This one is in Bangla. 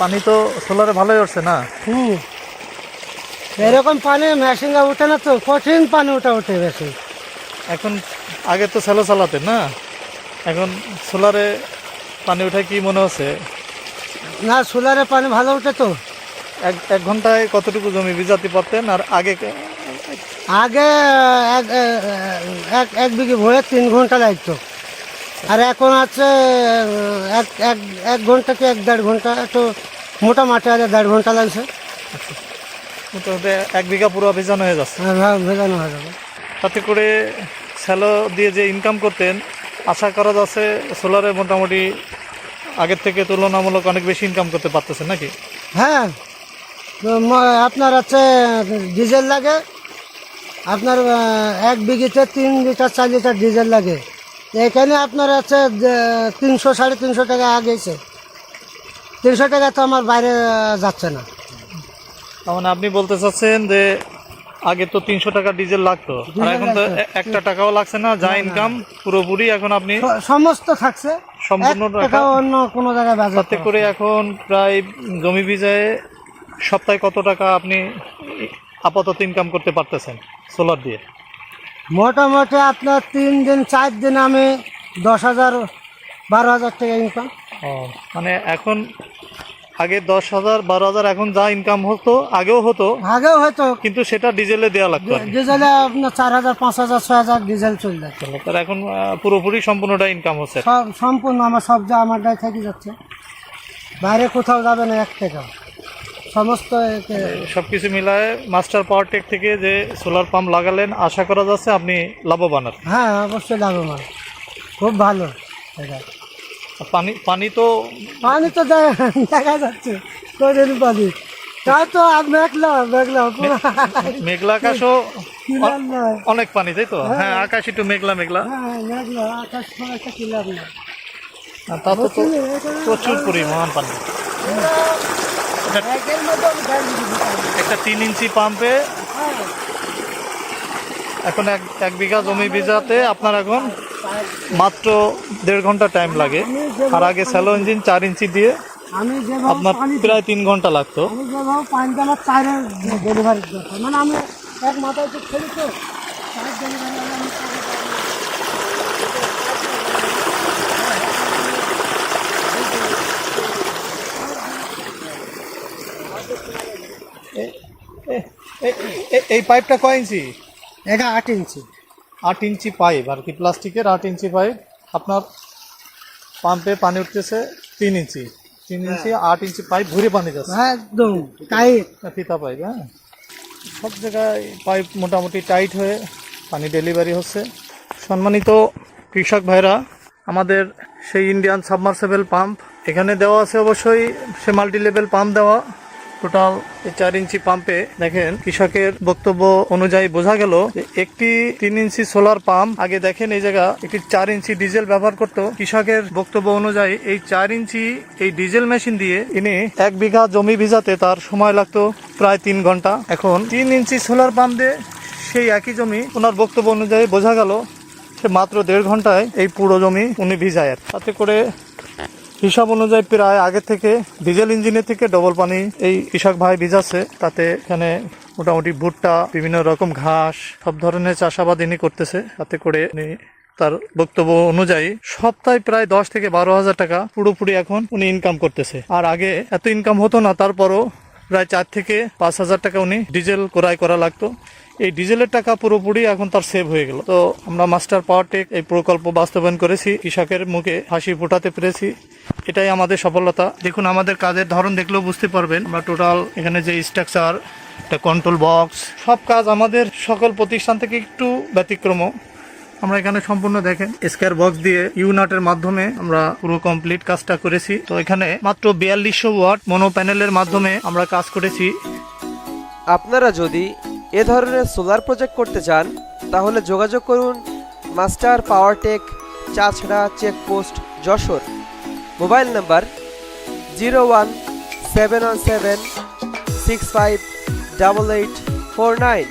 পানি তো সোলারে ভালোই উঠছে না? হুম। এরকম পানি মেশিনে উঠে না তো কঠিন পানি ওটা উঠে বেশি। এখন আগে তো স্যালো চালাতেন না? এখন সোলারে পানি উঠে কি মনে হচ্ছে? না সোলারে পানি ভালো উঠে তো। এক এক ঘন্টায় কতটুকু জমি ভিজাতে পারতেন? আর আগে আগে এক এক এক বিঘে ভরে তিন ঘণ্টা লাগতো। আর এখন আছে এক এক এক ঘণ্টা কি এক দেড় ঘণ্টা একটু মোটা মাঠে আছে দেড় ঘণ্টা লাগছে। মোটামুটি এক বিঘা পুরো ভিজানো হয়ে যাচ্ছে। ভাব ভেজানো হয়ে যাবে। তাতে করে স্যালো দিয়ে যে ইনকাম করতেন আশা করা যাচ্ছে সোলারে মোটামুটি আগের থেকে তুলনামূলক অনেক বেশি ইনকাম করতে পারতেছেন নাকি? হ্যাঁ আপনার আছে ডিজেল লাগে আপনার এক বিঘিতে তিন লিটার চার লিটার ডিজেল লাগে। এখানে আপনার আছে তিনশো সাড়ে তিনশো টাকা আগেছে তিনশো টাকা তো আমার বাইরে যাচ্ছে না। তার মানে আপনি বলতে চাচ্ছেন যে আগে তো তিনশো টাকা ডিজেল লাগতো। আর এখন তো একটা টাকাও লাগছে না যা ইনকাম পুরোপুরি এখন আপনি সমস্ত থাকছে। সম্পূর্ণ টাকা অন্য কোনো জায়গায় বাজার তাতে করে এখন প্রায় জমি বিজয়ে সপ্তাহে কত টাকা আপনি আপাতত ইনকাম করতে পারতেছেন সোলার দিয়ে? মোটামুটি আপনার তিন দিন চার দিন আমি দশ হাজার বারো হাজার টাকা ইনকাম ও মানে এখন আগে দশ হাজার বারো হাজার এখন যা ইনকাম হতো আগেও হতো আগেও হয়তো। কিন্তু সেটা ডিজেলে দেওয়া লাগতো ডিজেলে আপনার চার হাজার পাঁচ হাজার ছয় হাজার ডিজেল চলে যাচ্ছে। তার এখন পুরোপুরি সম্পূর্ণটা ইনকাম হচ্ছে। সম্পূর্ণ আমার সব যা আমার দায় থেকে যাচ্ছে। বাইরে কোথাও যাবে না এক টাকা সমস্ত একে- সবকিছু মিলায় মাস্টার পাওয়ার টেক থেকে যে সোলার পাম্প লাগালেন আশা করা যাচ্ছে আপনি লাভবান আর হ্যাঁ অবশ্যই লাভবান। খুব ভালো। এটা। পানি পানি তো পানি তো দেখা যাচ্ছে। কদিন পানি? তাই তো আর মেঘলা মেঘলা। মেঘলা আকাশও অনেক পানি তাই তো? হ্যাঁ। আকাশ একটু মেঘলা মেঘলা। হ্যাঁ মেঘলা। আকাশ নয় তা তো তো প্রচুর পরিমাণ পানি। একটা তিন ইঞ্চি পাম্পে এখন এক এক বিঘা জমি ভিজাতে আপনার এখন মাত্র দেড় ঘণ্টা টাইম লাগে। আর আগে স্যালো ইঞ্জিন চার ইঞ্চি দিয়ে আপনার প্রায় তিন ঘণ্টা লাগতো। মানে আমি এক মাথায় তো খেলি তো চার ডেলিভারি হলে আমি চারে দেবো। এ- এ- এ- এই পাইপটা কয় ইঞ্চি? এটা আট ইঞ্চি। আট ইঞ্চি পাইপ আর কি প্লাস্টিকের আট ইঞ্চি পাইপ। আপনার পাম্পে পানি উঠতেছে তিন ইঞ্চি। তিন ইঞ্চি আট ইঞ্চি পাইপ ঘুরে পানি যাচ্ছে। হ্যাঁ একদম টাইট ফিতা পাইপ হ্যাঁ? সব জায়গায় পাইপ মোটামুটি টাইট হয়ে পানি ডেলিভারি হচ্ছে। সম্মানিত কৃষক ভাইরা আমাদের সেই ইন্ডিয়ান সাবমার্সেবল পাম্প এখানে দেওয়া আছে অবশ্যই সে মাল্টি লেভেল পাম্প দেওয়া। টোটাল চার ইঞ্চি পাম্পে দেখেন কৃষকের বক্তব্য অনুযায়ী বোঝা গেল একটি তিন ইঞ্চি সোলার পাম্প আগে দেখেন এই জায়গা, একটি চার ইঞ্চি ডিজেল ব্যবহার করত। কৃষকের বক্তব্য অনুযায়ী এই চার ইঞ্চি এই ডিজেল মেশিন দিয়ে ইনি এক বিঘা জমি ভিজাতে তার সময় লাগতো প্রায় তিন ঘণ্টা। এখন তিন ইঞ্চি সোলার পাম্প দিয়ে সেই একই জমি, ওনার বক্তব্য অনুযায়ী বোঝা গেল সে মাত্র দেড় ঘন্টায় এই পুরো জমি উনি ভিজায় তাতে করে হিসাব অনুযায়ী প্রায় আগে থেকে ডিজেল ইঞ্জিনের থেকে ডবল পানি এই কৃষক ভাই ভিজাচ্ছে। তাতে এখানে মোটামুটি ভুট্টা, বিভিন্ন রকম ঘাস, সব ধরনের চাষাবাদ ইনি করতেছে। তাতে করে তার বক্তব্য অনুযায়ী সপ্তাহে প্রায় দশ থেকে বারো হাজার টাকা পুরোপুরি এখন উনি ইনকাম করতেছে। আর আগে এত ইনকাম হতো না, তারপরও প্রায় চার থেকে পাঁচ হাজার টাকা উনি ডিজেল ক্রয় করা লাগতো। এই ডিজেলের টাকা পুরোপুরি এখন তার সেভ হয়ে গেল। তো আমরা মাস্টার পাওয়ার টেক এই প্রকল্প বাস্তবায়ন করেছি। কৃষকের মুখে হাসি ফোটাতে পেরেছি। এটাই আমাদের সফলতা। দেখুন, আমাদের কাজের ধরন দেখলেও বুঝতে পারবেন। আমরা টোটাল এখানে যে স্ট্রাকচার একটা কন্ট্রোল বক্স সব কাজ আমাদের সকল প্রতিষ্ঠান থেকে একটু ব্যতিক্রম। আমরা এখানে সম্পূর্ণ দেখেন স্কোয়ার বক্স দিয়ে ইউনাটের মাধ্যমে আমরা পুরো কমপ্লিট কাজটা করেছি। তো এখানে মাত্র বিয়াল্লিশশো ওয়াট মনো প্যানেলের মাধ্যমে আমরা কাজ করেছি। আপনারা যদি এ ধরনের সোলার প্রজেক্ট করতে চান, তাহলে যোগাযোগ করুন master Powertech, Chachra checkpost Jessore. mobile number zero one seven one seven six five double eight four nine